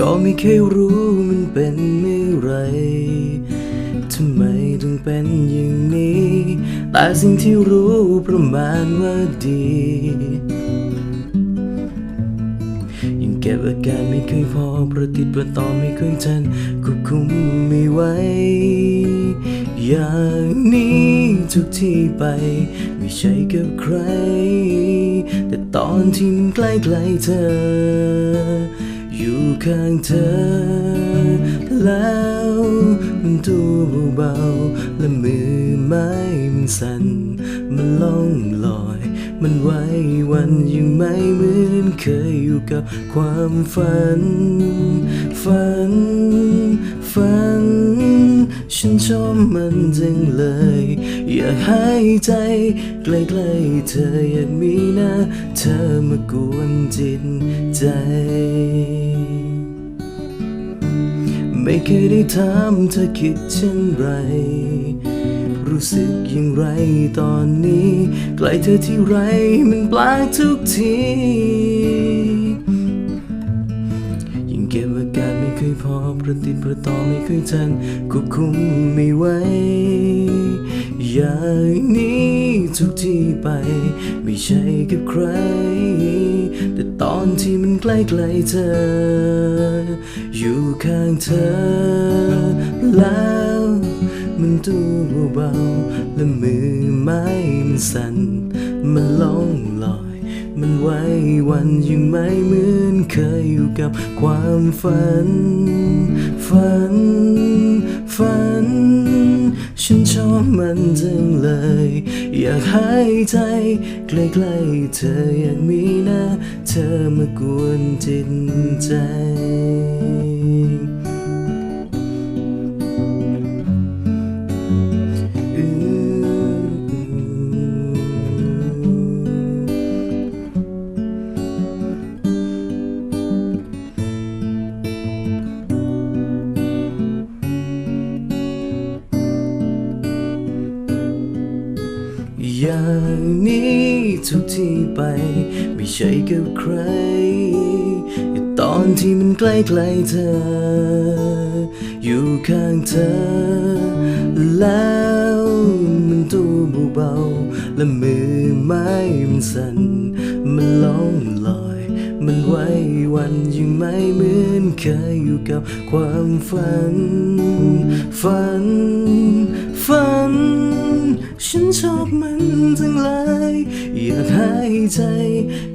ก็ไม่เคยรู้มันเป็นเมื่อไรทำไมถึงเป็นอย่างนี้ แต่สิ่งที่รู้ประมาณว่าดี ยังเก็บอาการไม่เคยพอประติดประต่อไม่เคยทันควบคุมไม่ไหวอย่างนี้ทุกที่ไป ไม่ใช่กับใคร แต่ตอนที่มันใกล้ๆเธอ อยู่ข้างเธอ แล้วมันตัวเบาๆและมือไม้มันสั่นมันล่องลอย มันไหววันยังไม่เหมือนเคยอยู่กับความฝัน ฝัน ฝัน ฉันชอบมันจังเลย อยากหายใจใกล้ๆเธออยากมีหน้าเธอมากวนจิตใจไม่เคยได้ถามเธอคิดเช่นไร รู้สึกอย่างไรตอนนี้ ใกล้เธอที่ไรมันแปลกทุกที ยิ่งเก็บอาการไม่เคยพอประติดประต่อไม่เคยทันควบคุมไม่ไหวอย่างนี้ทุกที่ไปไม่ใช่กับใคร แต่ตอนที่มันใกล้ๆเธอ อยู่ข้างเธอแล้ว มันตัวเบาๆและมือไม้มันสั่น มันล่องลอย มันไหววันยังไม่เหมือนเคยอยู่กับความฝัน ฝัน ฝัน ฉันชอบมันจังเลย อยากหายใจใกล้ๆเธออยากมีหน้าเธอมากวนจิตใจ อย่างนี้ทุกที่ไป ไม่ใช่กับใคร ตอนที่มันใกล้ๆเธอ อยู่ข้างเธอ แล้วมันตัวเบาๆและมือไม้มันสั่น มันล่องลอย มันไหววันยังไม่เหมือนเคยอยู่กับความฝัน ฝัน ฝัน ฉันชอบมันจังเลยอยากหายใจ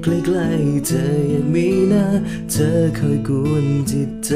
ใกล้ๆเธออยากมีหน้า เธอคอยกวนจิตใจ